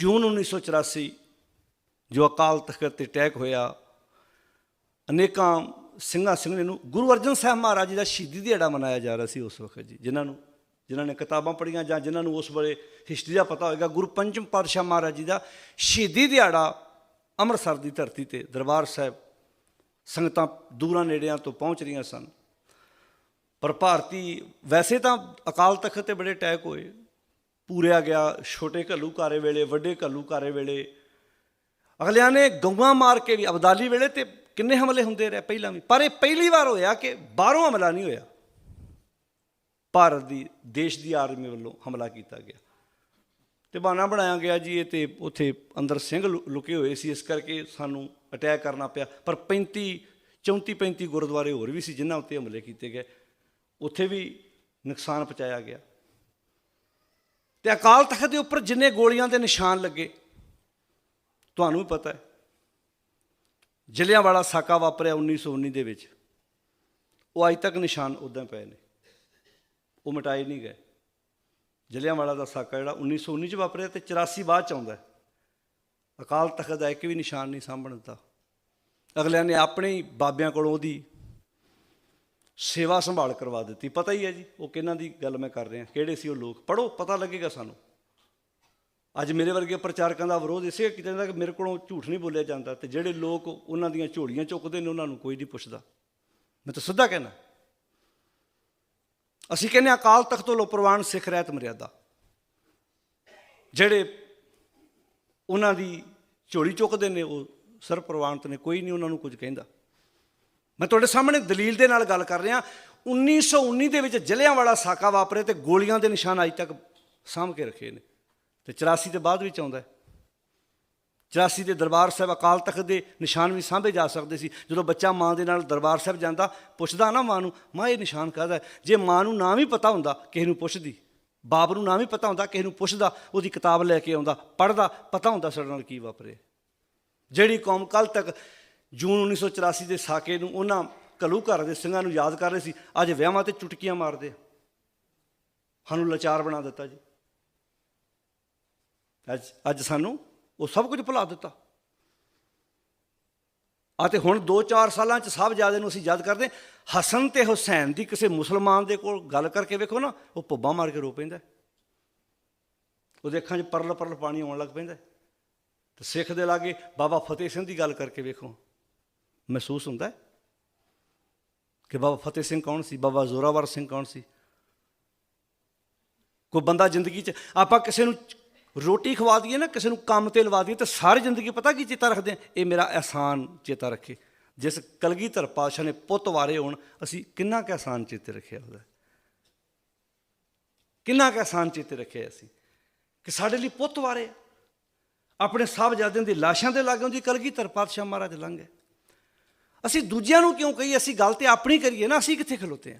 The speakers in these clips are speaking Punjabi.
ਜੂਨ 1984 ਜੋ ਅਕਾਲ ਤਖਤ ਤੇ ਅਟੈਕ ਹੋਇਆ, ਅਨੇਕਾਂ ਸਿੰਘਾਂ ਸਿੰਘਣੇ ਨੂੰ ਗੁਰੂ ਅਰਜਨ ਸਾਹਿਬ ਮਹਾਰਾਜ ਜੀ ਦਾ ਸ਼ਹੀਦੀ ਦਿਹਾੜਾ ਮਨਾਇਆ ਜਾ ਰਿਹਾ ਸੀ ਉਸ ਵਕਤ ਜੀ, ਜਿਨ੍ਹਾਂ ਨੂੰ, ਜਿਨ੍ਹਾਂ ਨੇ ਕਿਤਾਬਾਂ ਪੜ੍ਹੀਆਂ ਜਾਂ ਜਿਨ੍ਹਾਂ ਨੂੰ ਉਸ ਵੇਲੇ ਹਿਸਟਰੀ ਦਾ ਪਤਾ ਹੋਏਗਾ, ਗੁਰੂ ਪੰਚਮ ਪਾਤਸ਼ਾਹ ਮਹਾਰਾਜ ਜੀ ਦਾ ਸ਼ਹੀਦੀ ਦਿਹਾੜਾ ਅੰਮ੍ਰਿਤਸਰ ਦੀ ਧਰਤੀ ਤੇ ਦਰਬਾਰ ਸਾਹਿਬ ਸੰਗਤਾਂ ਦੂਰਾਂ ਨੇੜਿਆਂ ਤੋਂ ਪਹੁੰਚ ਰਹੀਆਂ ਸਨ। ਪਰ ਭਾਰਤੀ, ਵੈਸੇ ਤਾਂ ਅਕਾਲ ਤਖਤ ਤੇ ਬੜੇ ਅਟੈਕ ਹੋਏ ਪੂਰਿਆ ਗਿਆ, ਛੋਟੇ ਘੱਲੂਕਾਰੇ ਵੇਲੇ, ਵੱਡੇ ਘੱਲੂਕਾਰੇ ਵੇਲੇ। ਅਗਲਿਆਂ ਨੇ ਗਊਆਂ ਮਾਰ ਕੇ ਵੀ, ਅਬਦਾਲੀ ਵੇਲੇ ਤੇ ਕਿੰਨੇ ਹਮਲੇ ਹੁੰਦੇ ਰਹੇ ਪਹਿਲਾਂ ਵੀ। ਪਰ ਇਹ ਪਹਿਲੀ ਵਾਰ ਹੋਇਆ ਕਿ ਬਾਹਰੋਂ ਹਮਲਾ ਨਹੀਂ ਹੋਇਆ। ਭਾਰਤ ਦੀ, ਦੇਸ਼ ਦੀ ਆਰਮੀ ਵੱਲੋਂ ਹਮਲਾ ਕੀਤਾ ਗਿਆ। ਤੇ ਬਾਨਾ ਬਣਾਇਆ ਗਿਆ ਜੀ, ਇਹ ਤੇ ਉੱਥੇ ਅੰਦਰ ਸਿੰਘ ਲੁ- ਲੁਕੇ ਹੋਏ ਸੀ, ਇਸ ਕਰਕੇ ਸਾਨੂੰ ਅਟੈਕ ਕਰਨਾ ਪਿਆ। ਪਰ 35 34 35 ਗੁਰਦੁਆਰੇ ਹੋਰ ਵੀ ਸੀ, ਜਿਨ੍ਹਾਂ ਉੱਤੇ ਹਮਲੇ ਕੀਤੇ ਗਏ। ਉੱਥੇ ਵੀ ਨੁਕਸਾਨ ਪਹੁੰਚਾਇਆ ਗਿਆ। ਤੇ ਅਕਾਲ ਤਖਤ ਦੇ ਉੱਪਰ ਜਿੰਨੇ ਗੋਲੀਆਂ ਦੇ ਨਿਸ਼ਾਨ ਲੱਗੇ, ਤੁਹਾਨੂੰ ਵੀ ਪਤਾ ਹੈ। ਜਲਿਆਂਵਾਲਾ ਸਾਕਾ ਵਾਪਰਿਆ 1919 ਦੇ ਵਿੱਚ। ਉਹ ਅੱਜ ਤੱਕ ਨਿਸ਼ਾਨ ਉਦਾਂ ਪਏ ਨੇ। ਉਹ ਮਿਟਾਏ ਨਹੀਂ ਗਏ। ਜਲਿਆਂਵਾਲਾ ਦਾ ਸਾਕਾ ਜਿਹੜਾ 1919 ਚ ਵਾਪਰਿਆ ਤੇ 84 ਬਾਅਦ ਚ ਆਉਂਦਾ ਅਕਾਲ ਤਖਤ ਦਾ ਇੱਕ ਵੀ ਨਿਸ਼ਾਨ ਨਹੀਂ ਸਾਂਭਣ ਦਿੱਤਾ। ਅਗਲਿਆਂ ਨੇ ਆਪਣੇ ਹੀ ਬਾਬਿਆਂ ਕੋਲੋਂ ਉਹਦੀ ਸੇਵਾ ਸੰਭਾਲ ਕਰਵਾ ਦਿੱਤੀ। ਪਤਾ ਹੀ ਹੈ ਜੀ, ਉਹ ਕਿਹਨਾਂ ਦੀ ਗੱਲ ਮੈਂ ਕਰ ਰਿਹਾ, ਕਿਹੜੇ ਸੀ ਉਹ ਲੋਕ? ਪੜੋ ਪਤਾ ਲੱਗੇਗਾ ਸਾਨੂੰ। ਅੱਜ ਮੇਰੇ ਵਰਗੇ ਪ੍ਰਚਾਰਕਾਂ ਦਾ ਵਿਰੋਧ ਇਸੇ ਕੀਤਾ ਜਾਂਦਾ ਕਿ ਮੇਰੇ ਕੋਲੋਂ ਝੂਠ ਨਹੀਂ ਬੋਲਿਆ ਜਾਂਦਾ ਤੇ ਜਿਹੜੇ ਲੋਕ ਉਹਨਾਂ ਦੀਆਂ ਝੋਲੀਆਂ ਚੁੱਕਦੇ ਨੇ, ਉਹਨਾਂ ਨੂੰ ਕੋਈ ਨਹੀਂ ਪੁੱਛਦਾ। ਮੈਂ ਤਾਂ ਸਿੱਧਾ ਕਹਿਣਾ। ਅਸੀਂ ਕਹਿੰਦੇ ਹਾਂ, ਅਕਾਲ ਤਖਤ ਤੋਂ ਪ੍ਰਵਾਨ ਸਿੱਖ ਰਹਿਤ ਮਰਿਆਦਾ। ਜਿਹੜੇ ਉਹਨਾਂ ਦੀ ਝੋਲੀ ਚੁੱਕਦੇ ਨੇ, ਉਹ ਸਰ ਪ੍ਰਵਾਨਤ ਨੇ, ਕੋਈ ਨਹੀਂ ਉਹਨਾਂ ਨੂੰ ਕੁਝ ਕਹਿੰਦਾ। ਮੈਂ ਤੁਹਾਡੇ ਸਾਹਮਣੇ ਦਲੀਲ ਦੇ ਨਾਲ ਗੱਲ ਕਰ ਰਿਹਾ। 1919 ਦੇ ਵਿੱਚ ਜਲਿਆਂਵਾਲਾ ਸਾਕਾ ਵਾਪਰੇ ਤੇ ਗੋਲੀਆਂ ਦੇ ਨਿਸ਼ਾਨ ਅਜ ਤੱਕ ਸਾਂਭ ਕੇ ਰੱਖੇ ਨੇ। ਤੇ 84 ਦੇ ਬਾਅਦ ਵਿੱਚ ਆਉਂਦਾ ਹੈ। 84 ਦੇ ਦਰਬਾਰ ਸਾਹਿਬ ਅਕਾਲ ਤਖਤ ਦੇ ਨਿਸ਼ਾਨ ਵੀ ਸਾਂਭੇ ਜਾ ਸਕਦੇ ਸੀ। ਜਦੋਂ ਬੱਚਾ ਮਾਂ ਦੇ ਨਾਲ ਦਰਬਾਰ ਸਾਹਿਬ ਜਾਂਦਾ, ਪੁੱਛਦਾ ਨਾ ਮਾਂ ਨੂੰ, ਮਾਂ, ਇਹ ਨਿਸ਼ਾਨ ਕਾਹਦਾ ਜੇ ਮਾਂ ਨੂੰ ਨਾ ਵੀ ਪਤਾ ਹੁੰਦਾ, ਕਿਸੇ ਨੂੰ ਪੁੱਛਦੀ। ਬਾਪ ਨੂੰ ਨਾ ਵੀ ਪਤਾ ਹੁੰਦਾ, ਕਿਸੇ ਨੂੰ ਪੁੱਛਦਾ, ਉਹਦੀ ਕਿਤਾਬ ਲੈ ਕੇ ਆਉਂਦਾ, ਪੜ੍ਹਦਾ, ਪਤਾ ਹੁੰਦਾ ਸਾਡੇ ਨਾਲ ਕੀ ਵਾਪਰੇ ਜਿਹੜੀ ਕੌਮ ਕੱਲ ਤੱਕ ਜੂਨ 1984 ਦੇ ਸਾਕੇ ਨੂੰ ਉਹਨਾਂ ਘੱਲੂ ਘਰ ਦੇ ਸਿੰਘਾਂ ਨੂੰ ਯਾਦ ਕਰ ਰਹੇ ਸੀ। ਅੱਜ ਵਿਆਹਾਂ ਤੇ ਚੁਟਕੀਆਂ ਮਾਰਦੇ ਸਾਨੂੰ ਲਾਚਾਰ ਬਣਾ ਦਿੱਤਾ ਜੀ। ਅੱਜ ਅੱਜ ਸਾਨੂੰ ਉਹ ਸਭ ਕੁਝ ਭੁਲਾ ਦਿੱਤਾ। ਆ ਤੇ ਹੁਣ 2-4 ਸਾਲਾਂ ਚ ਸਭ ਜ਼ਿਆਦਾ ਨੂੰ ਅਸੀਂ ਯਾਦ ਕਰਦੇ ਹਸਨ ਤੇ ਹੁਸੈਨ ਦੀ ਕਿਸੇ ਮੁਸਲਮਾਨ ਦੇ ਕੋਲ ਗੱਲ ਕਰਕੇ ਵੇਖੋ ਨਾ, ਉਹ ਪੁੱਬਾ ਮਾਰ ਕੇ ਰੋ ਪੈਂਦਾ ਉਹਦੇ ਅੱਖਾਂ 'ਚ ਪਰਲ ਪਰਲ ਪਾਣੀ ਆਉਣ ਲੱਗ ਪੈਂਦਾ ਤੇ ਸਿੱਖ ਦੇ ਲਾਗੇ ਬਾਬਾ ਫਤਿਹ ਸਿੰਘ ਦੀ ਗੱਲ ਕਰਕੇ ਵੇਖੋ। ਮਹਿਸੂਸ ਹੁੰਦਾ ਹੈ? ਕਿ ਬਾਬਾ ਫਤਿਹ ਸਿੰਘ ਕੌਣ ਸੀ? ਬਾਬਾ ਜ਼ੋਰਾਵਰ ਸਿੰਘ ਕੌਣ ਸੀ? ਕੋਈ ਬੰਦਾ ਜ਼ਿੰਦਗੀ 'ਚ ਆਪਾਂ ਕਿਸੇ ਨੂੰ ਰੋਟੀ ਖਵਾ ਦਈਏ ਨਾ, ਕਿਸੇ ਨੂੰ ਕੰਮ ਤੇ ਲਵਾ ਦਈਏ, ਤਾਂ ਸਾਰੀ ਜ਼ਿੰਦਗੀ ਪਤਾ ਕੀ ਚੇਤਾ ਰੱਖਦੇ ਆ ਇਹ ਮੇਰਾ ਅਹਿਸਾਨ ਚੇਤਾ ਰੱਖੇ। ਜਿਸ ਕਲਗੀਧਰ ਪਾਤਸ਼ਾਹ ਨੇ ਪੁੱਤ ਵਾਰੇ ਹੋਣ, ਅਸੀਂ ਕਿੰਨਾ ਕੁ ਅਹਿਸਾਨ ਚੇਤੇ ਰੱਖਿਆ ਉਹਦਾ ਕਿੰਨਾ ਕੁ ਅਹਿਸਾਨ ਚੇਤੇ ਰੱਖਿਆ ਅਸੀਂ? ਕਿ ਸਾਡੇ ਲਈ ਪੁੱਤ ਵਾਰੇ ਆਪਣੇ ਸਾਹਿਬਜ਼ਾਦਿਆਂ ਦੀ ਲਾਸ਼ਾਂ ਦੇ ਲਾਗੋਂ ਦੀ ਕਲਗੀਧਰ ਪਾਤਸ਼ਾਹ ਮਹਾਰਾਜ ਲੰਘੇ ਅਸੀਂ ਦੂਜਿਆਂ ਨੂੰ ਕਿਉਂ ਕਹੀਏ? ਅਸੀਂ ਗੱਲ ਤੇ ਆਪਣੀ ਕਰੀਏ ਨਾ, ਅਸੀਂ ਕਿੱਥੇ ਖਲੋਤੇ ਆ?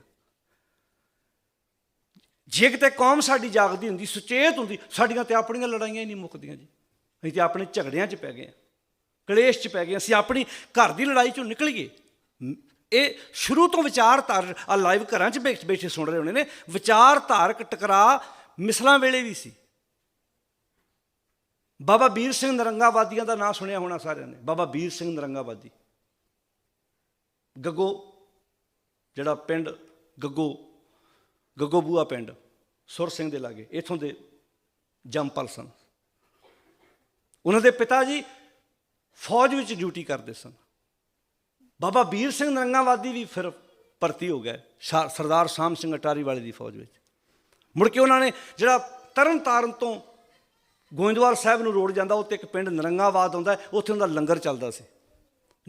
ਜੇ ਕਿਤੇ ਕੌਮ ਸਾਡੀ ਜਾਗਦੀ ਹੁੰਦੀ, ਸੁਚੇਤ ਹੁੰਦੀ, ਸਾਡੀਆਂ ਤੇ ਆਪਣੀਆਂ ਲੜਾਈਆਂ ਹੀ ਨਹੀਂ ਮੁੱਕਦੀਆਂ ਜੀ। ਅਸੀਂ ਤੇ ਆਪਣੇ ਝਗੜਿਆਂ 'ਚ ਪੈ ਗਏ ਆ ਕਲੇਸ਼ 'ਚ ਪੈ ਗਏ ਅਸੀਂ ਆਪਣੀ ਘਰ ਦੀ ਲੜਾਈ 'ਚੋਂ ਨਿਕਲੀਏ ਇਹ ਸ਼ੁਰੂ ਤੋਂ ਵਿਚਾਰਧਾਰ ਆ ਲਾਈਵ ਘਰਾਂ 'ਚ ਬੈਠ, ਬੈਠੇ ਸੁਣ ਰਹੇ ਹੋਣੇ ਨੇ ਵਿਚਾਰਧਾਰਕ ਟਕਰਾ ਮਿਸਲਾਂ ਵੇਲੇ ਵੀ ਸੀ। ਬਾਬਾ ਵੀਰ ਸਿੰਘ ਨਰੰਗਾਵਾਦੀਆਂ ਦਾ ਨਾਂ ਸੁਣਿਆ ਹੋਣਾ ਸਾਰਿਆਂ ਨੇ, ਬਾਬਾ ਵੀਰ ਸਿੰਘ ਨਰੰਗਾਵਾਦੀ। ਗੱਗੋ, ਜਿਹੜਾ ਪਿੰਡ ਗੱਗੋ ਗੱਗੋ ਬੂਆ ਪਿੰਡ, ਸੁਰ ਸਿੰਘ ਦੇ ਲਾਗੇ, ਇਥੋਂ ਦੇ ਜੰਪਲ ਸਨ। ਉਹਨਾਂ ਦੇ ਪਿਤਾ ਜੀ ਫੌਜ ਵਿੱਚ ਡਿਊਟੀ ਕਰਦੇ ਸਨ। ਬਾਬਾ ਵੀਰ ਸਿੰਘ ਨਰੰਗਾਵਾਦੀ ਵੀ ਫਿਰ ਭਰਤੀ ਹੋ ਗਏ, ਸ਼ਾ- ਸਰਦਾਰ ਸ਼ਾਮ ਸਿੰਘ ਅਟਾਰੀ ਵਾਲੇ ਦੀ ਫੌਜ ਵਿੱਚ। ਮੁੜ ਕੇ ਉਹਨਾਂ ਨੇ ਜਿਹੜਾ ਤਰਨ ਤਾਰਨ ਤੋਂ ਗੋਇੰਦਵਾਲ ਸਾਹਿਬ ਨੂੰ ਰੋਡ ਜਾਂਦਾ ਉੱਤੇ ਇੱਕ ਪਿੰਡ ਨਰੰਗਾਵਾਦ ਆਉਂਦਾ, ਉੱਥੇ ਉਹਦਾ ਲੰਗਰ ਚੱਲਦਾ ਸੀ।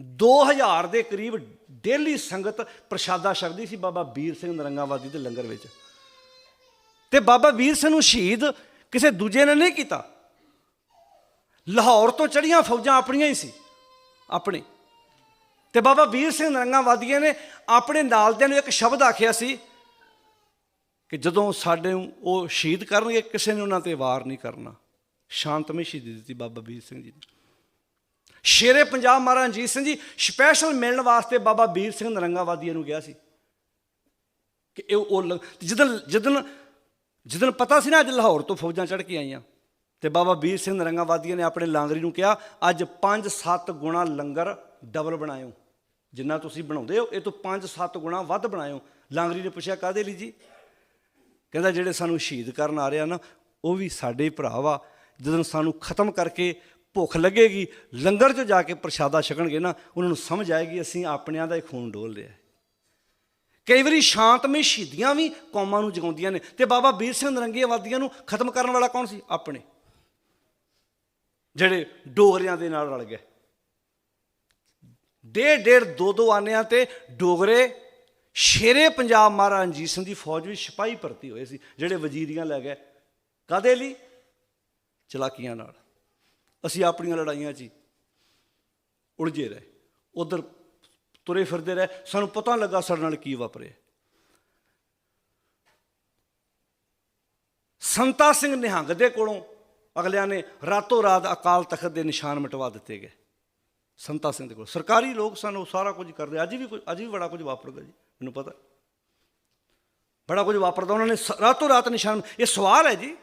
2000 ਦੇ ਕਰੀਬ ਡੇਲੀ ਸੰਗਤ ਪ੍ਰਸ਼ਾਦਾ ਛਕਦੀ ਸੀ ਬਾਬਾ ਵੀਰ ਸਿੰਘ ਨਰੰਗਾਵਾਦੀ ਦੇ ਲੰਗਰ ਵਿੱਚ। ਤੇ ਬਾਬਾ ਵੀਰ ਸਿੰਘ ਨੂੰ ਸ਼ਹੀਦ ਕਿਸੇ ਦੂਜੇ ਨੇ ਨਹੀਂ ਕੀਤਾ। ਲਾਹੌਰ ਤੋਂ ਚੜੀਆਂ ਫੌਜਾਂ ਆਪਣੀਆਂ ਹੀ ਸੀ, ਆਪਣੇ। ਤੇ ਬਾਬਾ ਵੀਰ ਸਿੰਘ ਨਰੰਗਾਵਾਦੀਆਂ ਨੇ ਆਪਣੇ ਨਾਲਦਿਆਂ ਨੂੰ ਇੱਕ ਸ਼ਬਦ ਆਖਿਆ ਸੀ ਕਿ ਜਦੋਂ ਸਾਡੇ ਨੂੰ ਉਹ ਸ਼ਹੀਦ ਕਰਨਗੇ, ਕਿਸੇ ਨੇ ਉਹਨਾਂ ਤੇ ਵਾਰ ਨਹੀਂ ਕਰਨਾ। ਸ਼ਾਂਤਮਈ ਸ਼ਹੀਦੀ ਦਿੱਤੀ ਬਾਬਾ ਵੀਰ ਸਿੰਘ ਜੀ ਨੇ। ਸ਼ੇਰੇ ਪੰਜਾਬ ਮਹਾਰਾਜ ਰਣਜੀਤ ਸਿੰਘ ਜੀ ਸਪੈਸ਼ਲ ਮਿਲਣ ਵਾਸਤੇ ਬਾਬਾ ਵੀਰ ਸਿੰਘ ਨਰੰਗਾਵਾਦੀਆਂ ਨੂੰ ਗਿਆ ਸੀ। ਕਿ ਇਹ ਉਹ ਲੰਗ- ਤੇ ਜਿੱਦਣ ਜਿੱਦਣ ਜਿੱਦਣ ਪਤਾ ਸੀ ਨਾ ਅੱਜ ਲਾਹੌਰ ਤੋਂ ਫੌਜਾਂ ਚੜ੍ਹ ਕੇ ਆਈਆਂ, ਤੇ ਬਾਬਾ ਵੀਰ ਸਿੰਘ ਨਰੰਗਾਵਾਦੀਆਂ ਨੇ ਆਪਣੇ ਲਾਂਗਰੀ ਨੂੰ ਕਿਹਾ, ਅੱਜ 5-7 ਗੁਣਾ ਲੰਗਰ ਡਬਲ ਬਣਾਇਓ। ਜਿੰਨਾ ਤੁਸੀਂ ਬਣਾਉਂਦੇ ਹੋ, ਇਹ ਤੋਂ 5-7 ਗੁਣਾ ਵੱਧ ਬਣਾਇਓ। ਲਾਂਗਰੀ ਨੇ ਪੁੱਛਿਆ ਕਾਦੇ ਲਈ ਜੀ? ਕਹਿੰਦਾ, ਜਿਹੜੇ ਸਾਨੂੰ ਸ਼ਹੀਦ ਕਰਨ ਆ ਰਿਹਾ ਨਾ ਉਹ ਵੀ ਸਾਡੇ ਭਰਾ ਵਾ। ਜਦੋਂ ਸਾਨੂੰ ਖਤਮ ਕਰਕੇ ਭੁੱਖ ਲੱਗੇਗੀ, ਲੰਗਰ 'ਚ ਜਾ ਕੇ ਪ੍ਰਸ਼ਾਦਾ ਛਕਣਗੇ ਨਾ, ਉਹਨਾਂ ਨੂੰ ਸਮਝ ਆਏਗੀ, ਅਸੀਂ ਆਪਣਿਆਂ ਦਾ ਹੀ ਖੂਨ ਡੋਲ ਲਿਆ ਹੈ। ਕਈ ਵਾਰੀ ਸ਼ਾਂਤਮਈ ਸ਼ਹੀਦੀਆਂ ਵੀ ਕੌਮਾਂ ਨੂੰ ਜਗਾਉਂਦੀਆਂ ਨੇ ਤੇ ਬਾਬਾ ਵੀਰ ਸਿੰਘ ਨਰੰਗੀਆਵਾਦੀਆਂ ਨੂੰ ਖਤਮ ਕਰਨ ਵਾਲਾ ਕੌਣ ਸੀ? ਆਪਣੇ। ਜਿਹੜੇ ਡੋਗਰਿਆਂ ਦੇ ਨਾਲ ਰਲ ਗਏ। ਡੇਢ ਡੇਢ ਦੋ ਦੋ ਆਨਿਆਂ ਤੇ ਡੋਗਰੇ ਸ਼ੇਰੇ ਪੰਜਾਬ ਮਹਾਰਾਜਾ ਰਣਜੀਤ ਸਿੰਘ ਦੀ ਫੌਜ ਵਿੱਚ ਸਿਪਾਹੀ ਭਰਤੀ ਹੋਏ ਸੀ, ਜਿਹੜੇ ਵਜ਼ੀਰੀਆਂ ਲੈ ਗਏ। ਕਾਦੇ ਲਈ? ਚਲਾਕੀਆਂ ਨਾਲ। ਅਸੀਂ ਆਪਣੀਆਂ ਲੜਾਈਆਂ 'ਚ ਹੀ ਉਲਝੇ ਰਹੇ, ਉਧਰ ਤੁਰੇ ਫਿਰਦੇ ਰਹੇ। ਸਾਨੂੰ ਪਤਾ ਲੱਗਾ ਸਾਡੇ ਨਾਲ ਕੀ ਵਾਪਰਿਆ। ਸੰਤਾ ਸਿੰਘ ਨਿਹੰਗ ਦੇ ਕੋਲੋਂ ਅਗਲਿਆਂ ਨੇ ਰਾਤੋਂ ਰਾਤ ਅਕਾਲ ਤਖਤ ਦੇ ਨਿਸ਼ਾਨ ਮਿਟਵਾ ਦਿੱਤੇ ਗਏ। ਸੰਤਾ ਸਿੰਘ ਦੇ ਕੋਲ। ਸਰਕਾਰੀ ਲੋਕ ਸਨ ਉਹ ਸਾਰਾ ਕੁਝ ਕਰਦੇ। ਅੱਜ ਵੀ ਕੁਝ ਅੱਜ ਵੀ ਬੜਾ ਕੁਝ ਵਾਪਰਦਾ ਜੀ, ਮੈਨੂੰ ਪਤਾ। ਬੜਾ ਕੁਝ ਵਾਪਰਦਾ। ਉਹਨਾਂ ਨੇ ਸ- ਰਾਤੋਂ ਰਾਤ ਨਿਸ਼ਾਨ ਇਹ ਸਵਾਲ ਹੈ ਜੀ।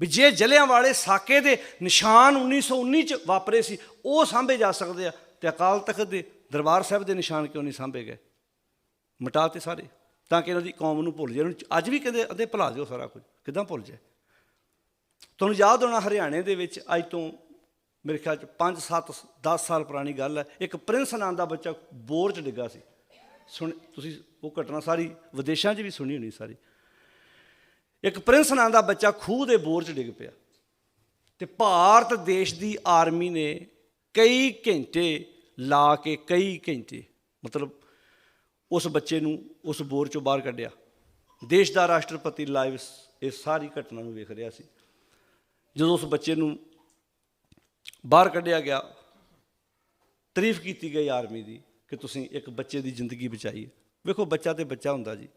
ਵੀ ਜੇ ਜਲਿਆਂ ਵਾਲੇ ਸਾਕੇ ਦੇ ਨਿਸ਼ਾਨ 1919 ਚ ਵਾਪਰੇ ਸੀ, ਉਹ ਸਾਂਭੇ ਜਾ ਸਕਦੇ ਆ। ਤੇ ਅਕਾਲ ਤਖਤ ਦੇ ਦਰਬਾਰ ਸਾਹਿਬ ਦੇ ਨਿਸ਼ਾਨ ਕਿਉਂ ਨਹੀਂ ਸਾਂਭੇ ਗਏ? ਮਿਟਾ ਤੇ ਸਾਰੇ। ਤਾਂ ਕਿ ਇਹਨਾਂ ਦੀ ਕੌਮ ਨੂੰ ਭੁੱਲ ਜਾਏ। ਉਹਨੂੰ ਅੱਜ ਵੀ ਕਹਿੰਦੇ ਅੱਧੇ ਭੁਲਾ ਦਿਓ ਸਾਰਾ ਕੁਝ। ਕਿਦਾਂ ਭੁੱਲ ਜਾਏ? ਤੁਹਾਨੂੰ ਯਾਦ ਹੋਣਾ ਹਰਿਆਣੇ ਦੇ ਵਿੱਚ ਅੱਜ ਤੋਂ ਮੇਰੇ ਖਿਆਲ ਚ 5 7 10 ਸਾਲ ਪੁਰਾਣੀ ਗੱਲ ਹੈ। ਇੱਕ ਪ੍ਰਿੰਸ ਨਾਂ ਦਾ ਬੱਚਾ ਬੋਰ ਚ ਡਿੱਗਾ ਸੀ। ਸੁਣ, ਤੁਸੀਂ ਉਹ ਘਟਨਾ ਸਾਰੀ ਵਿਦੇਸ਼ਾਂ 'ਚ ਵੀ ਸੁਣੀ ਹੋਣੀ ਸਾਰੀ। ਇੱਕ ਪ੍ਰਿੰਸ ਨਾਂ ਦਾ ਬੱਚਾ ਖੂਹ ਦੇ ਬੋਰ 'ਚ ਡਿੱਗ ਪਿਆ। ਤੇ ਭਾਰਤ ਦੇਸ਼ ਦੀ ਆਰਮੀ ਨੇ ਕਈ ਘੰਟੇ ਲਾ ਕੇ ਕਈ ਘੰਟੇ, ਮਤਲਬ ਉਸ ਬੱਚੇ ਨੂੰ ਉਸ ਬੋਰ 'ਚੋਂ ਬਾਹਰ ਕੱਢਿਆ। ਦੇਸ਼ ਦਾ ਰਾਸ਼ਟਰਪਤੀ ਲਾਈਵ ਇਹ ਸਾਰੀ ਘਟਨਾ ਨੂੰ ਵੇਖ ਰਿਹਾ ਸੀ। ਜਦੋਂ ਉਸ ਬੱਚੇ ਨੂੰ ਬਾਹਰ ਕੱਢਿਆ ਗਿਆ, ਤਾਰੀਫ ਕੀਤੀ ਗਈ ਆਰਮੀ ਦੀ ਕਿ ਤੁਸੀਂ ਇੱਕ ਬੱਚੇ ਦੀ ਜ਼ਿੰਦਗੀ ਬਚਾਈ ਹੈ। ਵੇਖੋ ਬੱਚਾ ਤੇ ਬੱਚਾ ਹੁੰਦਾ ਜੀ,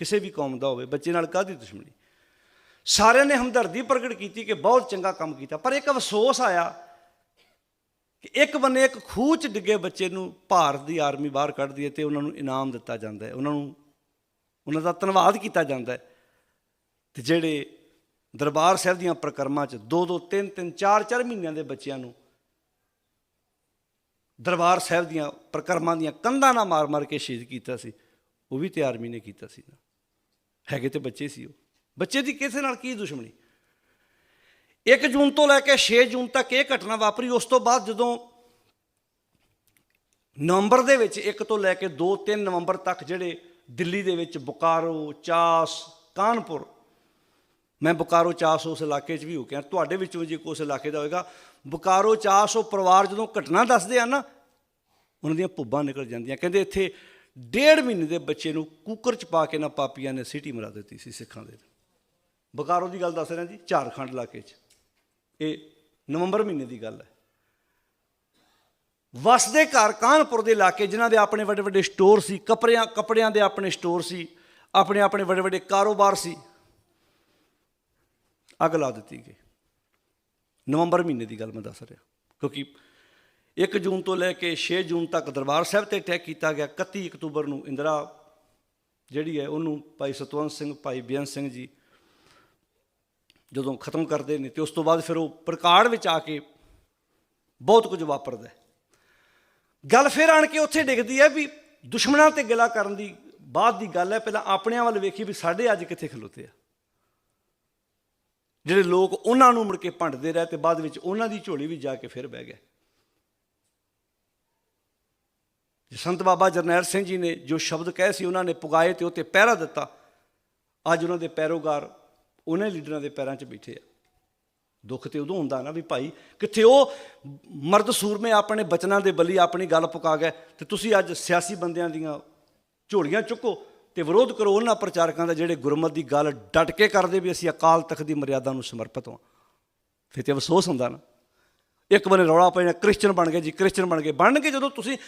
ਕਿਸੇ ਵੀ ਕੌਮ ਦਾ ਹੋਵੇ, ਬੱਚੇ ਨਾਲ ਕਾਹਦੀ ਦੁਸ਼ਮਣੀ? ਸਾਰਿਆਂ ਨੇ ਹਮਦਰਦੀ ਪ੍ਰਗਟ ਕੀਤੀ ਕਿ ਬਹੁਤ ਚੰਗਾ ਕੰਮ ਕੀਤਾ, ਪਰ ਇੱਕ ਅਫਸੋਸ ਆਇਆ ਕਿ ਇੱਕ ਬੰਨੇ ਇੱਕ ਖੂਹ 'ਚ ਡਿੱਗੇ ਬੱਚੇ ਨੂੰ ਭਾਰਤ ਦੀ ਆਰਮੀ ਬਾਹਰ ਕੱਢਦੀ ਹੈ ਤੇ ਉਹਨਾਂ ਨੂੰ ਇਨਾਮ ਦਿੱਤਾ ਜਾਂਦਾ ਹੈ, ਉਹਨਾਂ ਨੂੰ, ਉਹਨਾਂ ਦਾ ਧੰਨਵਾਦ ਕੀਤਾ ਜਾਂਦਾ ਹੈ। ਤੇ ਜਿਹੜੇ ਦਰਬਾਰ ਸਾਹਿਬ ਦੀਆਂ ਪ੍ਰਕਰਮਾਂ 'ਚ ਦੋ ਦੋ, ਤਿੰਨ ਤਿੰਨ, ਚਾਰ ਚਾਰ ਮਹੀਨਿਆਂ ਦੇ ਬੱਚਿਆਂ ਨੂੰ ਦਰਬਾਰ ਸਾਹਿਬ ਦੀਆਂ ਪ੍ਰਕਰਮਾਂ ਦੀਆਂ ਕੰਧਾਂ ਨਾਲ ਮਾਰ-ਮਾਰ ਕੇ ਸ਼ਹੀਦ ਕੀਤਾ ਸੀ, ਉਹ ਵੀ ਤੇ ਆਰਮੀ ਨੇ ਕੀਤਾ ਸੀ ਨਾ। ਹੈਗੇ ਤੇ ਬੱਚੇ ਸੀ ਉਹ। ਬੱਚੇ ਦੀ ਕਿਸੇ ਨਾਲ ਕੀ ਦੁਸ਼ਮਣੀ? 1 ਜੂਨ ਤੋਂ ਲੈ ਕੇ 6 ਜੂਨ ਤੱਕ ਇਹ ਘਟਨਾ ਵਾਪਰੀ, ਉਸ ਤੋਂ ਬਾਅਦ ਜਦੋਂ ਨਵੰਬਰ ਦੇ ਵਿੱਚ 1 ਤੋਂ ਲੈ ਕੇ 2 3 ਨਵੰਬਰ ਤੱਕ ਜਿਹੜੇ ਦਿੱਲੀ ਦੇ ਵਿੱਚ ਬੁਕਾਰੋ, ਚਾਸ, ਕਾਨਪੁਰ, ਮੈਂ ਬੁਕਾਰੋ, ਚਾਸ ਉਸ ਇਲਾਕੇ 'ਚ ਵੀ ਹੋ ਕੇ ਤੁਹਾਡੇ ਵਿੱਚੋਂ ਜੇ ਕੋਈ ਉਸ ਇਲਾਕੇ ਦਾ ਹੋਏਗਾ, ਬੁਕਾਰੋ, ਚਾਸ ਉਹ ਪਰਿਵਾਰ ਜਦੋਂ ਘਟਨਾ ਦੱਸਦੇ ਆ ਨਾ, ਉਹਨਾਂ ਦੀਆਂ ਭੁੱਬਾਂ ਨਿਕਲ ਜਾਂਦੀਆਂ। ਕਹਿੰਦੇ ਇੱਥੇ ਡੇਢ ਮਹੀਨੇ ਦੇ ਬੱਚੇ ਨੂੰ ਕੁੱਕਰ 'ਚ ਪਾ ਕੇ ਨਾ ਪਾਪੀਆਂ ਨੇ ਸਿਟੀ ਮਰਾ ਦਿੱਤੀ ਸੀ ਸਿੱਖਾਂ ਦੇ। ਬੁਕਾਰੋ ਦੀ ਗੱਲ ਦੱਸ ਰਿਹਾ ਜੀ, ਝਾਰਖੰਡ ਇਲਾਕੇ 'ਚ। ਇਹ ਨਵੰਬਰ ਮਹੀਨੇ ਦੀ ਗੱਲ ਹੈ। ਵਸਦੇ ਘਰ ਕਾਨਪੁਰ ਦੇ ਇਲਾਕੇ, ਜਿਨ੍ਹਾਂ ਦੇ ਆਪਣੇ ਵੱਡੇ ਵੱਡੇ ਸਟੋਰ ਸੀ, ਕੱਪੜਿਆਂ ਕੱਪੜਿਆਂ ਦੇ ਆਪਣੇ ਸਟੋਰ ਸੀ, ਆਪਣੇ ਆਪਣੇ ਵੱਡੇ ਵੱਡੇ ਕਾਰੋਬਾਰ ਸੀ, ਅੱਗ ਲਾ ਦਿੱਤੀ ਗਈ। ਨਵੰਬਰ ਮਹੀਨੇ ਦੀ ਗੱਲ ਮੈਂ ਦੱਸ ਰਿਹਾ, ਕਿਉਂਕਿ 1 ਜੂਨ ਤੋਂ ਲੈ ਕੇ 6 ਜੂਨ ਤੱਕ ਦਰਬਾਰ ਸਾਹਿਬ ਤੇ ਅਟੈਕ ਕੀਤਾ ਗਿਆ। 31 ਅਕਤੂਬਰ ਨੂੰ ਇੰਦਰਾ ਜਿਹੜੀ ਹੈ, ਉਹਨੂੰ ਭਾਈ ਸਤਵੰਤ ਸਿੰਘ, ਭਾਈ ਬੇਅੰਤ ਸਿੰਘ ਜੀ ਜਦੋਂ ਖਤਮ ਕਰਦੇ ਨੇ ਤੇ ਉਸ ਤੋਂ ਬਾਅਦ ਫਿਰ ਉਹ ਪ੍ਰਕਾੜ ਵਿੱਚ ਆ ਕੇ ਬਹੁਤ ਕੁਝ ਵਾਪਰਦਾ ਹੈ। ਗੱਲ ਫਿਰ ਆਣ ਕੇ ਉੱਥੇ ਡਿੱਗਦੀ ਹੈ ਵੀ ਦੁਸ਼ਮਣਾਂ ਤੇ ਗਿਲਾ ਕਰਨ ਦੀ ਬਾਅਦ ਦੀ ਗੱਲ ਹੈ, ਪਹਿਲਾਂ ਆਪਣਿਆਂ ਵੱਲ ਵੇਖੀ ਵੀ ਸਾਡੇ ਅੱਜ ਕਿੱਥੇ ਖਲੋਤੇ ਆ। ਜਿਹੜੇ ਲੋਕ ਉਹਨਾਂ ਨੂੰ ਮੁੜ ਕੇ ਭੰਡਦੇ ਰਹੇ ਤੇ ਬਾਅਦ ਵਿੱਚ ਉਹਨਾਂ ਦੀ ਝੋਲੀ ਵੀ ਜਾ ਕੇ ਫਿਰ ਬਹਿ ਗਏ। ਸੰਤ ਬਾਬਾ ਜਰਨੈਲ ਸਿੰਘ ਜੀ ਨੇ ਜੋ ਸ਼ਬਦ ਕਹੇ ਸੀ, ਉਹਨਾਂ ਨੇ ਪੁਗਾਏ ਤੇ ਉੱਤੇ ਪਹਿਰਾ ਦਿੱਤਾ। ਅੱਜ ਉਹਨਾਂ ਦੇ ਪੈਰੋਗਾਰ ਉਹਨਾਂ ਲੀਡਰਾਂ ਦੇ ਪੈਰਾਂ 'ਚ ਬੈਠੇ ਆ। ਦੁੱਖ ਤੇ ਉਦੋਂ ਹੁੰਦਾ ਨਾ ਵੀ ਭਾਈ, ਕਿੱਥੇ ਉਹ ਮਰਦ ਸੂਰਮੇ ਆਪਣੇ ਬਚਨਾਂ ਦੇ ਬਲੀ ਆਪਣੀ ਗੱਲ ਪੁਕਾ ਗਏ ਤੇ ਤੁਸੀਂ ਅੱਜ ਸਿਆਸੀ ਬੰਦਿਆਂ ਦੀਆਂ ਝੋਲੀਆਂ ਚੁੱਕੋ ਤੇ ਵਿਰੋਧ ਕਰੋ ਉਹਨਾਂ ਪ੍ਰਚਾਰਕਾਂ ਦਾ ਜਿਹੜੇ ਗੁਰਮਤ ਦੀ ਗੱਲ ਡਟ ਕੇ ਕਰਦੇ ਵੀ ਅਸੀਂ ਅਕਾਲ ਤਖਤ ਦੀ ਮਰਿਆਦਾ ਨੂੰ ਸਮਰਪਿਤ ਹਾਂ। ਫਿਰ ਤੇ ਅਫਸੋਸ ਹੁੰਦਾ ਨਾ। ਇੱਕ ਬੰਨੇ ਰੌਲਾ ਪੈ ਪੈਣਾ ਕ੍ਰਿਸਚਨ ਬਣ ਗਏ ਜੀ, ਕ੍ਰਿਸਚਨ ਬਣ ਗਏ। ਬਣ ਕੇ ਜਦੋਂ ਤੁਸੀਂ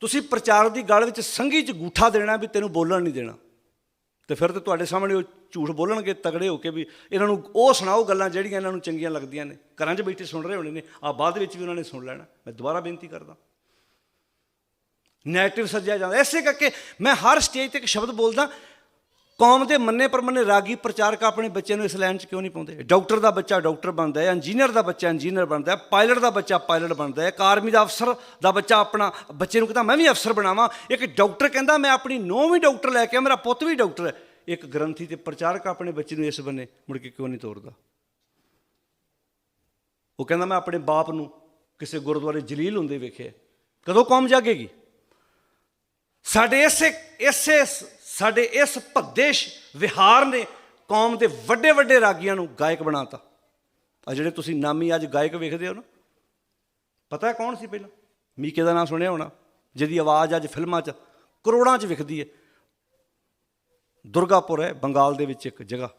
ਤੁਸੀਂ ਪ੍ਰਚਾਰ ਦੀ ਗੱਲ ਵਿੱਚ ਸੰਗੀ 'ਚ ਗੂਠਾ ਦੇਣਾ ਵੀ ਤੈਨੂੰ ਬੋਲਣ ਨਹੀਂ ਦੇਣਾ। ਤੇ ਫਿਰ ਤੇ ਤੁਹਾਡੇ ਸਾਹਮਣੇ ਉਹ ਝੂਠ ਬੋਲਣਗੇ, ਤਗੜੇ ਹੋ ਕੇ ਵੀ ਇਹਨਾਂ ਨੂੰ ਉਹ ਸੁਣਾਓ ਗੱਲਾਂ ਜਿਹੜੀਆਂ ਇਹਨਾਂ ਨੂੰ ਚੰਗੀਆਂ ਲੱਗਦੀਆਂ ਨੇ। ਘਰਾਂ 'ਚ ਬੈਠੇ ਸੁਣ ਰਹੇ ਹੋਣੇ ਨੇ ਆ ਬਾਅਦ ਵਿੱਚ ਵੀ ਉਹਨਾਂ ਨੇ ਸੁਣ ਲੈਣਾ। ਮੈਂ ਦੁਬਾਰਾ ਬੇਨਤੀ ਕਰਦਾ। ਨੈਗੇਟਿਵ ਸੱਜਿਆ ਜਾਂਦਾ। ਐਸੇ ਕਰਕੇ ਮੈਂ ਹਰ ਸਟੇਜ ਤੇ ਇੱਕ ਸ਼ਬਦ ਬੋਲਦਾ ਕੌਮ ਦੇ ਮੰਨੇ ਪਰਮੰਨੇ ਰਾਗੀ ਪ੍ਰਚਾਰਕ ਆਪਣੇ ਬੱਚੇ ਨੂੰ ਇਸ ਲਾਈਨ 'ਚ ਕਿਉਂ ਨਹੀਂ ਪਾਉਂਦੇ? ਡਾਕਟਰ ਦਾ ਬੱਚਾ ਡਾਕਟਰ ਬਣਦਾ ਹੈ, ਇੰਜੀਨੀਅਰ ਦਾ ਬੱਚਾ ਇੰਜੀਨੀਅਰ ਬਣਦਾ ਹੈ, ਪਾਇਲਟ ਦਾ ਬੱਚਾ ਪਾਇਲਟ ਬਣਦਾ ਹੈ, ਇੱਕ ਆਰਮੀ ਦਾ ਅਫਸਰ ਦਾ ਬੱਚਾ ਆਪਣਾ ਬੱਚੇ ਨੂੰ ਕਹਿੰਦਾ, ਮੈਂ ਵੀ ਅਫਸਰ ਬਣਾਵਾਂ। ਇੱਕ ਡਾਕਟਰ ਕਹਿੰਦਾ, ਮੈਂ ਆਪਣੀ ਨੂੰਹ ਵੀ ਡਾਕਟਰ ਲੈ ਕੇ ਆ ਮੇਰਾ ਪੁੱਤ ਵੀ ਡਾਕਟਰ ਹੈ। ਇੱਕ ਗ੍ਰੰਥੀ ਤੇ ਪ੍ਰਚਾਰਕ ਆਪਣੇ ਬੱਚੇ ਨੂੰ ਇਸ ਬੰਨੇ ਮੁੜ ਕੇ ਕਿਉਂ ਨਹੀਂ ਤੋਰਦਾ? ਉਹ ਕਹਿੰਦਾ, ਮੈਂ ਆਪਣੇ ਬਾਪ ਨੂੰ ਕਿਸੇ ਗੁਰਦੁਆਰੇ ਜਲੀਲ ਹੁੰਦੇ ਵੇਖਿਆ ਕਦੋਂ ਕੌਮ ਜਾਗੇਗੀ? ਸਾਡੇ ਇਸੇ ਇਸੇ ਸਾਡੇ ਇਸ ਭੱਦੇਸ਼ ਵਿਹਾਰ ਨੇ ਕੌਮ ਦੇ ਵੱਡੇ ਵੱਡੇ ਰਾਗੀਆਂ ਨੂੰ ਗਾਇਕ ਬਣਾਤਾ। ਆ ਜਿਹੜੇ ਤੁਸੀਂ ਨਾਮੀ ਅੱਜ ਗਾਇਕ ਵੇਖਦੇ ਹੋ ਨਾ, ਪਤਾ ਹੈ ਕੌਣ ਸੀ ਪਹਿਲਾਂ? ਮੀਕੇ ਦਾ ਨਾਮ ਸੁਣਿਆ ਹੋਣਾ, ਜਿਹਦੀ ਆਵਾਜ਼ ਅੱਜ ਫਿਲਮਾਂ 'ਚ, ਕਰੋੜਾਂ 'ਚ ਵਿਖਦੀ ਹੈ ਦੁਰਗਾਪੁਰ ਹੈ, ਬੰਗਾਲ ਦੇ ਵਿੱਚ ਇੱਕ ਜਗ੍ਹਾ।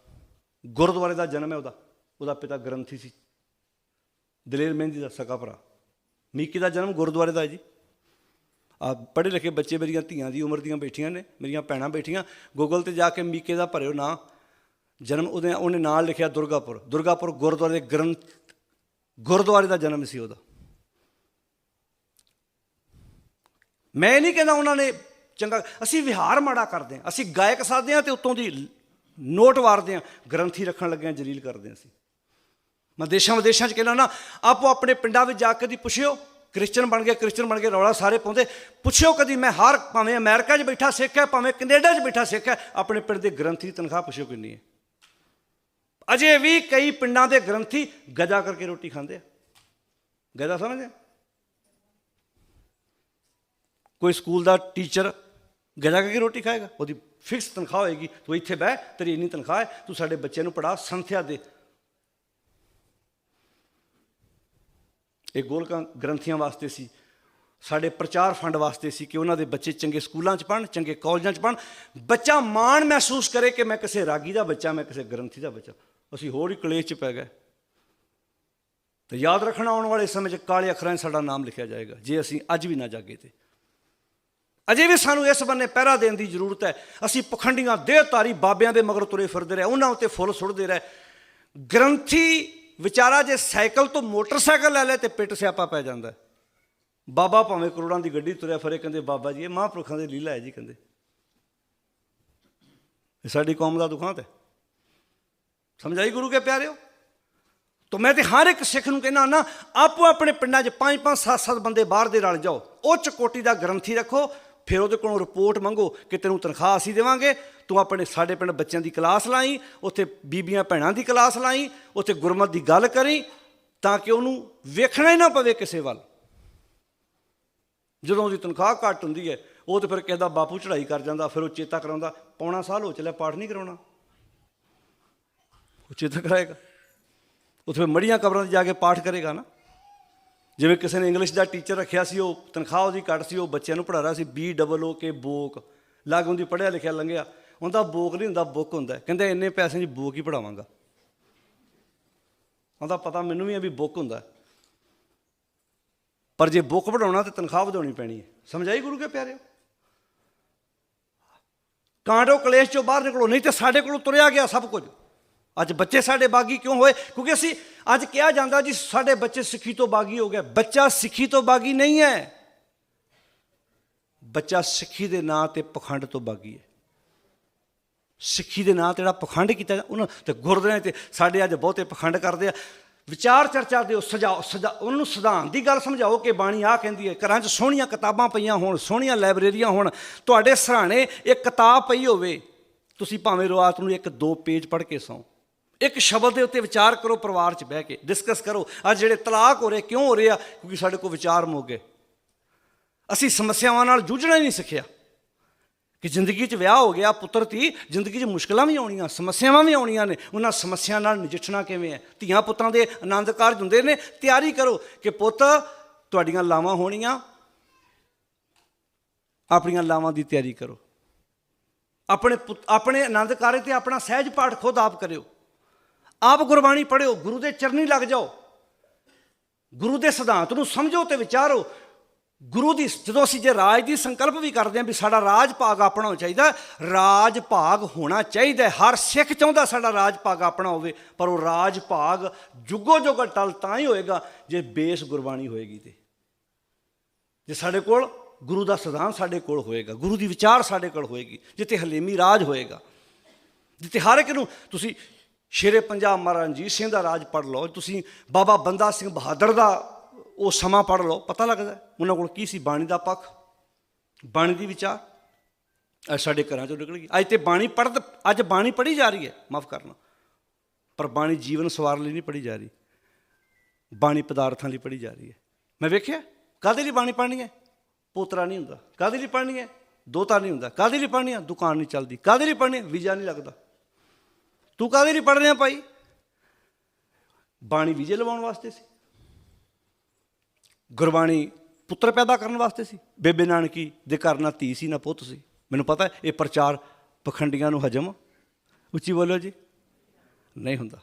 ਗੁਰਦੁਆਰੇ ਦਾ ਜਨਮ ਹੈ ਉਹਦਾ ਉਹਦਾ ਪਿਤਾ ਗ੍ਰੰਥੀ ਸੀ। ਦਲੇਰ ਮਹਿੰਦੀ ਦਾ ਸਕਾ ਭਰਾ। ਮੀਕੀ ਦਾ ਜਨਮ ਗੁਰਦੁਆਰੇ ਦਾ ਹੈ ਜੀ। ਆ ਪੜ੍ਹੇ ਲਿਖੇ ਬੱਚੇ ਮੇਰੀਆਂ ਧੀਆਂ ਦੀ ਉਮਰ ਦੀਆਂ ਬੈਠੀਆਂ ਨੇ, ਮੇਰੀਆਂ ਭੈਣਾਂ ਬੈਠੀਆਂ। ਗੂਗਲ ਤੇ ਜਾ ਕੇ ਮੀਕੇ ਦਾ ਭਰਿਓ ਨਾਂ। ਜਨਮ ਉਹਦੇ, ਉਹਨੇ ਨਾਂ ਲਿਖਿਆ ਦੁਰਗਾਪੁਰ। ਦੁਰਗਾਪੁਰ ਗੁਰਦੁਆਰੇ ਦੇ ਗ੍ਰੰਥ, ਗੁਰਦੁਆਰੇ ਦਾ ਜਨਮ ਸੀ ਉਹਦਾ। ਮੈਂ ਨਹੀਂ ਕਹਿੰਦਾ ਉਹਨਾਂ ਨੇ ਚੰਗਾ, ਅਸੀਂ ਵਿਹਾਰ ਮਾੜਾ ਕਰਦੇ ਹਾਂ, ਅਸੀਂ ਗਾਇਕ ਸਾਧਦੇ ਹਾਂ ਤੇ ਉੱਤੋਂ ਦੀ ਨੋਟ ਵਾਰਦੇ ਹਾਂ, ਗ੍ਰੰਥੀ ਰੱਖਣ ਲੱਗੇ ਹਾਂ ਜਲੀਲ ਕਰਦੇ ਹਾਂ ਅਸੀਂ। ਮੈਂ ਦੇਸ਼ਾਂ ਵਿਦੇਸ਼ਾਂ 'ਚ ਕਹਿੰਦਾ ਨਾ ਆਪੋ ਆਪਣੇ ਪਿੰਡਾਂ ਵਿੱਚ ਜਾ ਕੇ ਦੀ ਪੁੱਛਿਓ। ਕ੍ਰਿਸਚਨ ਬਣ ਗਏ ਕ੍ਰਿਸਚਨ ਬਣ ਗਏ, ਰੌਲਾ ਸਾਰੇ ਪਾਉਂਦੇ। ਪੁੱਛਿਓ ਕਦੀ, ਮੈਂ ਹਰ ਭਾਵੇਂ ਅਮਰੀਕਾ 'ਚ ਬੈਠਾ ਸਿੱਖ ਹੈ, ਭਾਵੇਂ ਕੈਨੇਡਾ 'ਚ ਬੈਠਾ ਸਿੱਖ ਹੈ, ਆਪਣੇ ਪਿੰਡ ਦੇ ਗ੍ਰੰਥੀ ਦੀ ਤਨਖਾਹ ਪੁੱਛਿਓ ਕਿੰਨੀ ਹੈ। ਅਜੇ ਵੀ ਕਈ ਪਿੰਡਾਂ ਦੇ ਗ੍ਰੰਥੀ ਗਜਾ ਕਰਕੇ ਰੋਟੀ ਖਾਂਦੇ ਆ। ਗਜਾ ਸਮਝਦੇ ਕੋਈ ਸਕੂਲ ਦਾ ਟੀਚਰ ਗਜਾ ਕਰਕੇ ਰੋਟੀ ਖਾਏਗਾ? ਉਹਦੀ ਫਿਕਸ ਤਨਖਾਹ ਹੋਏਗੀ, ਤੂੰ ਇੱਥੇ ਬਹਿ, ਤੇਰੀ ਇੰਨੀ ਤਨਖਾਹ ਹੈ, ਤੂੰ ਸਾਡੇ ਬੱਚਿਆਂ ਨੂੰ ਪੜਾ ਸੰਥਿਆ ਦੇ ਇਹ ਗੋਲਕਾਂ ਗ੍ਰੰਥੀਆਂ ਵਾਸਤੇ ਸੀ। ਸਾਡੇ ਪ੍ਰਚਾਰ ਫੰਡ ਵਾਸਤੇ ਸੀ ਕਿ ਉਹਨਾਂ ਦੇ ਬੱਚੇ ਚੰਗੇ ਸਕੂਲਾਂ 'ਚ ਪੜ੍ਹਨ, ਚੰਗੇ ਕਾਲਜਾਂ 'ਚ ਪੜ੍ਹਨ। ਬੱਚਾ ਮਾਣ ਮਹਿਸੂਸ ਕਰੇ ਕਿ ਮੈਂ ਕਿਸੇ ਰਾਗੀ ਦਾ ਬੱਚਾ, ਮੈਂ ਕਿਸੇ ਗ੍ਰੰਥੀ ਦਾ ਬੱਚਾ। ਅਸੀਂ ਹੋਰ ਹੀ ਕਲੇਸ਼ 'ਚ ਪੈ ਗਏ। ਤੇ ਯਾਦ ਰੱਖਣਾ ਆਉਣ ਵਾਲੇ ਸਮੇਂ 'ਚ ਕਾਲੇ ਅੱਖਰਾਂ 'ਚ ਸਾਡਾ ਨਾਮ ਲਿਖਿਆ ਜਾਏਗਾ। ਜੇ ਅਸੀਂ ਅੱਜ ਵੀ ਨਾ ਜਾਗੇ ਤੇ। ਅਜੇ ਵੀ ਸਾਨੂੰ ਇਸ ਬੰਨੇ ਪਹਿਰਾ ਦੇਣ ਦੀ ਜ਼ਰੂਰਤ ਹੈ। ਅਸੀਂ ਪਖੰਡੀਆਂ ਦੇਹਧਾਰੀ ਬਾਬਿਆਂ ਦੇ ਮਗਰ ਤੁਰੇ ਫਿਰਦੇ ਰਹੇ। ਉਹਨਾਂ ਉੱਤੇ ਫੁੱਲ ਸੁੱਟਦੇ ਰਹੇ। ਗ੍ਰੰਥੀ ਵਿਚਾਰਾ ਜੇ ਸਾਈਕਲ ਤੋਂ ਮੋਟਰਸਾਈਕਲ ਲੈ ਲੈ ਤੇ ਪਿੱਟ ਸਿਆਪਾ ਪੈ ਜਾਂਦਾ। ਬਾਬਾ ਭਾਵੇਂ ਕਰੋੜਾਂ ਦੀ ਗੱਡੀ ਤੁਰਿਆ ਫਰੇ, ਕਹਿੰਦੇ, ਬਾਬਾ ਜੀ, ਇਹ ਮਹਾਂਪੁਰਖਾਂ ਦੀ ਲੀਲਾ ਹੈ ਜੀ, ਕਹਿੰਦੇ। ਇਹ ਸਾਡੀ ਕੌਮ ਦਾ ਦੁਖਾਂਤ ਹੈ। ਸਮਝਾਈ ਗੁਰੂ ਕੇ ਪਿਆਰਿਓ? ਤਾਂ ਮੈਂ ਤੇ ਹਰ ਇੱਕ ਸਿੱਖ ਨੂੰ ਕਹਿੰਦਾ ਨਾ, ਆਪੋ ਆਪਣੇ ਪਿੰਡਾਂ 'ਚ ਪੰਜ ਪੰਜ, ਸੱਤ ਸੱਤ ਬੰਦੇ ਬਾਹਰ ਦੇ ਰਲ ਜਾਓ। ਉਹ ਚਕੋਟੀ ਦਾ ਗ੍ਰੰਥੀ ਰੱਖੋ ਫਿਰ ਉਹਦੇ ਕੋਲੋਂ ਰਿਪੋਰਟ ਮੰਗੋ ਕਿ ਤੈਨੂੰ ਤਨਖਾਹ ਅਸੀਂ ਦੇਵਾਂਗੇ, ਤੂੰ ਆਪਣੇ ਸਾਡੇ ਪਿੰਡ ਬੱਚਿਆਂ ਦੀ ਕਲਾਸ ਲਾਈ, ਉੱਥੇ ਬੀਬੀਆਂ ਭੈਣਾਂ ਦੀ ਕਲਾਸ ਲਾਈ, ਉੱਥੇ ਗੁਰਮਤ ਦੀ ਗੱਲ ਕਰੀ, ਤਾਂ ਕਿ ਉਹਨੂੰ ਵੇਖਣਾ ਹੀ ਨਾ ਪਵੇ ਕਿਸੇ ਵੱਲ। ਜਦੋਂ ਉਹਦੀ ਤਨਖਾਹ ਘੱਟ ਹੁੰਦੀ ਹੈ, ਉਹ ਤੇ ਫਿਰ ਕਹਿੰਦਾ, ਬਾਪੂ ਚੜ੍ਹਾਈ ਕਰ ਜਾਂਦਾ। ਫਿਰ ਉਹ ਚੇਤਾ ਕਰਾਉਂਦਾ, ਪੌਣਾ ਸਾਲ ਹੋ ਚੱਲਿਆ, ਪਾਠ ਨਹੀਂ ਕਰਾਉਣਾ। ਉਹ ਚੇਤਾ ਕਰਾਏਗਾ। ਉੱਥੇ ਫਿਰ ਮੜੀਆਂ ਕਬਰਾਂ 'ਤੇ ਜਾ ਕੇ ਪਾਠ ਕਰੇਗਾ ਨਾ। ਜਿਵੇਂ ਕਿਸੇ ਨੇ ਇੰਗਲਿਸ਼ ਦਾ ਟੀਚਰ ਰੱਖਿਆ ਸੀ, ਉਹ ਤਨਖਾਹ ਉਹਦੀ ਘੱਟ ਸੀ, ਉਹ ਬੱਚਿਆਂ ਨੂੰ ਪੜ੍ਹਾ ਰਿਹਾ ਸੀ ਬੀ ਡਬਲ ਓ ਕੇ ਬੋਕ। ਲੱਗ ਹੁੰਦੀ ਪੜ੍ਹਿਆ ਲਿਖਿਆ ਲੰਘਿਆ। ਉਹਦਾ ਬੋਕ ਨਹੀਂ ਹੁੰਦਾ, ਬੁੱਕ ਹੁੰਦਾ। ਕਹਿੰਦਾ ਇੰਨੇ ਪੈਸੇ 'ਚ ਬੋਕ ਹੀ ਪੜਾਵਾਂਗਾ ਉਹਦਾ ਪਤਾ ਮੈਨੂੰ ਵੀ ਆ ਵੀ ਬੁੱਕ ਹੁੰਦਾ। ਪਰ ਜੇ ਬੁੱਕ ਪੜਾਉਣਾ ਤੇ ਤਨਖਾਹ ਵਧਾਉਣੀ ਪੈਣੀ ਹੈ। ਸਮਝਾਈ ਗੁਰੂ ਕੇ ਪਿਆਰਿਓ? ਕਾਂਡੋ ਕਲੇਸ਼ ਚੋਂ ਬਾਹਰ ਨਿਕਲੋ, ਨਹੀਂ ਤੇ ਸਾਡੇ ਕੋਲੋਂ ਤੁਰਿਆ ਗਿਆ ਸਭ ਕੁਝ। ਅੱਜ ਬੱਚੇ ਸਾਡੇ ਬਾਗੀ ਕਿਉਂ ਹੋਏ? ਕਿਉਂਕਿ ਅਸੀਂ ਅੱਜ ਕਿਹਾ ਜਾਂਦਾ ਜੀ, ਸਾਡੇ ਬੱਚੇ ਸਿੱਖੀ ਤੋਂ ਬਾਗੀ ਹੋ ਗਏ। ਬੱਚਾ ਸਿੱਖੀ ਤੋਂ ਬਾਗੀ ਨਹੀਂ ਹੈ। ਬੱਚਾ ਸਿੱਖੀ ਦੇ ਨਾਂ ਤੇ ਪਖੰਡ ਤੋਂ ਬਾਗੀ ਹੈ। ਸਿੱਖੀ ਦੇ ਨਾਂ ਤੇ ਜਿਹੜਾ ਪਖੰਡ ਕੀਤਾ ਜਾ- ਉਹਨਾਂ ਤੇ ਗੁਰਦੁਆਰਿਆਂ ਤੇ ਸਾਡੇ ਅੱਜ ਬਹੁਤੇ ਪਖੰਡ ਕਰਦੇ ਆ। ਵਿਚਾਰ ਚਰਚਾ ਦਿਓ, ਸਜਾਓ, ਸਜਾ, ਉਹਨੂੰ ਨੂੰ ਸਿਧਾਂਤ ਦੀ ਗੱਲ ਸਮਝਾਓ ਕਿ ਬਾਣੀ ਆ ਕਹਿੰਦੀ ਹੈ, ਘਰਾਂ 'ਚ ਸੋਹਣੀਆਂ ਕਿਤਾਬਾਂ ਪਈਆਂ ਹੋਣ, ਸੋਹਣੀਆਂ ਲਾਇਬ੍ਰੇਰੀਆਂ ਹੋਣ, ਤੁਹਾਡੇ ਸਰਾਣੇ ਇੱਕ ਕਿਤਾਬ ਪਈ ਹੋਵੇ। ਤੁਸੀਂ ਭਾਵੇਂ ਰਾਤ ਨੂੰ ਇੱਕ ਦੋ ਪੇਜ ਪੜ੍ਹ ਕੇ ਸੌਂ। ਇੱਕ ਸ਼ਬਦ ਦੇ ਉੱਤੇ ਵਿਚਾਰ ਕਰੋ, ਪਰਿਵਾਰ 'ਚ ਬਹਿ ਕੇ ਡਿਸਕਸ ਕਰੋ, ਅੱਜ ਜਿਹੜੇ ਤਲਾਕ ਹੋ ਰਹੇ, ਕਿਉਂ ਹੋ ਰਹੇ ਆ? ਕਿਉਂਕਿ ਸਾਡੇ ਕੋਲ ਵਿਚਾਰ ਮੁੱਕ ਗਏ। ਅਸੀਂ ਸਮੱਸਿਆਵਾਂ ਨਾਲ ਜੂਝਣਾ ਹੀ ਨਹੀਂ ਸਿੱਖਿਆ। ਕਿ ਜ਼ਿੰਦਗੀ 'ਚ ਵਿਆਹ ਹੋ ਗਿਆ, ਪੁੱਤਰ, ਧੀ, ਜ਼ਿੰਦਗੀ 'ਚ ਮੁਸ਼ਕਲਾਂ ਵੀ ਆਉਣੀਆਂ, ਸਮੱਸਿਆਵਾਂ ਵੀ ਆਉਣੀਆਂ ਨੇ, ਉਹਨਾਂ ਸਮੱਸਿਆ ਨਾਲ ਨਜਿੱਠਣਾ ਕਿਵੇਂ ਹੈ? ਧੀਆਂ ਪੁੱਤਰਾਂ ਦੇ ਆਨੰਦ ਕਾਰਜ ਹੁੰਦੇ ਨੇ। ਤਿਆਰੀ ਕਰੋ ਕਿ ਪੁੱਤ, ਤੁਹਾਡੀਆਂ ਲਾਵਾਂ ਹੋਣੀਆਂ। ਆਪਣੀਆਂ ਲਾਵਾਂ ਦੀ ਤਿਆਰੀ ਕਰੋ। ਆਪਣੇ ਪੁੱਤ- ਆਪਣੇ ਆਨੰਦ ਕਾਰਜ ਤੇ ਆਪਣਾ ਸਹਿਜ ਪਾਠ ਖੁਦ ਆਪ ਕਰਿਓ। ਆਪ ਗੁਰਬਾਣੀ ਪੜ੍ਹਿਓ, ਗੁਰੂ ਦੇ ਚਰਨੀ ਲੱਗ ਜਾਓ। ਗੁਰੂ ਦੇ ਸਿਧਾਂਤ ਨੂੰ ਸਮਝੋ ਤੇ ਵਿਚਾਰੋ। ਗੁਰੂ ਦੀ, ਜਦੋਂ ਅਸੀਂ ਜੇ ਰਾਜ ਦੀ ਸੰਕਲਪ ਵੀ ਕਰਦੇ ਹਾਂ ਵੀ ਸਾਡਾ ਰਾਜ ਭਾਗ ਆਪਣਾ ਹੋਣਾ ਚਾਹੀਦਾ, ਰਾਜ ਭਾਗ ਹੋਣਾ ਚਾਹੀਦਾ ਹਰ ਸਿੱਖ ਚਾਹੁੰਦਾ ਸਾਡਾ ਰਾਜ ਭਾਗ ਆਪਣਾ ਹੋਵੇ, ਪਰ ਉਹ ਰਾਜ ਭਾਗ ਜੁਗੋ ਜੁਗ ਟਲ ਤਾਂ ਹੀ ਹੋਏਗਾ ਜੇ ਬੇਸ ਗੁਰਬਾਣੀ ਹੋਏਗੀ ਤੇ। ਜੇ ਸਾਡੇ ਕੋਲ ਗੁਰੂ ਦਾ ਸਿਧਾਂਤ ਸਾਡੇ ਕੋਲ ਹੋਏਗਾ, ਗੁਰੂ ਦੀ ਵਿਚਾਰ ਸਾਡੇ ਕੋਲ ਹੋਏਗੀ, ਜਿੱਥੇ ਹਲੇਮੀ ਰਾਜ ਹੋਏਗਾ। ਜਿੱਥੇ ਹਰ ਇੱਕ ਨੂੰ ਤੁਸੀਂ ਸ਼ੇਰੇ ਪੰਜਾਬ ਮਹਾਰਾਜ ਰਣਜੀਤ ਸਿੰਘ ਦਾ ਰਾਜ ਪੜ੍ਹ ਲਓ, ਤੁਸੀਂ ਬਾਬਾ ਬੰਦਾ ਸਿੰਘ ਬਹਾਦਰ ਦਾ ਉਹ ਸਮਾਂ ਪੜ੍ਹ ਲਓ, ਪਤਾ ਲੱਗਦਾ ਉਹਨਾਂ ਕੋਲ ਕੀ ਸੀ? ਬਾਣੀ ਦਾ ਪੱਖ, ਬਾਣੀ ਦੀ ਵਿਚਾਰ। ਅੱਜ ਸਾਡੇ ਘਰਾਂ ਚੋਂ ਨਿਕਲ ਗਈ। ਅੱਜ ਤੇ ਬਾਣੀ ਪੜ੍ਹ ਅੱਜ ਬਾਣੀ ਪੜ੍ਹੀ ਜਾ ਰਹੀ ਹੈ, ਮਾਫ ਕਰਨਾ। ਪਰ ਬਾਣੀ ਜੀਵਨ ਸਵਾਰ ਲਈ ਨਹੀਂ ਪੜ੍ਹੀ ਜਾ ਰਹੀ। ਬਾਣੀ ਪਦਾਰਥਾਂ ਲਈ ਪੜ੍ਹੀ ਜਾ ਰਹੀ ਹੈ। ਮੈਂ ਵੇਖਿਆ, ਕਾਹਦੇ ਲਈ ਬਾਣੀ ਪੜ੍ਹਨੀ ਹੈ? ਪੋਤਰਾ ਨਹੀਂ ਹੁੰਦਾ। ਕਾਹਦੇ ਲਈ ਪੜ੍ਹਨੀ ਹੈ? ਦੋਤਾ ਨਹੀਂ ਹੁੰਦਾ। ਕਾਹਦੇ ਲਈ ਪੜ੍ਹਨੀ ਹੈ? ਦੁਕਾਨ ਨਹੀਂ ਚੱਲਦੀ। ਕਾਹਦੇ ਲਈ ਪੜ੍ਹਨੀ ਹੈ? ਵੀਜ਼ਾ ਨਹੀਂ ਲੱਗਦਾ। ਤੂੰ ਕਾਹਦੇ ਨਹੀਂ ਪੜ੍ਹ ਰਿਹਾ ਭਾਈ? ਬਾਣੀ ਵਿਜੇ ਲਵਾਉਣ ਵਾਸਤੇ ਸੀ। ਗੁਰਬਾਣੀ ਪੁੱਤਰ ਪੈਦਾ ਕਰਨ ਵਾਸਤੇ ਸੀ। ਬੇਬੇ ਨਾਨਕੀ ਦੇ ਘਰ ਨਾ ਧੀ ਸੀ, ਨਾ ਪੁੱਤ ਸੀ। ਮੈਨੂੰ ਪਤਾ, ਇਹ ਪ੍ਰਚਾਰ ਪਖੰਡੀਆਂ ਨੂੰ ਹਜਮ। ਉੱਚੀ ਬੋਲੋ ਜੀ। ਨਹੀਂ ਹੁੰਦਾ।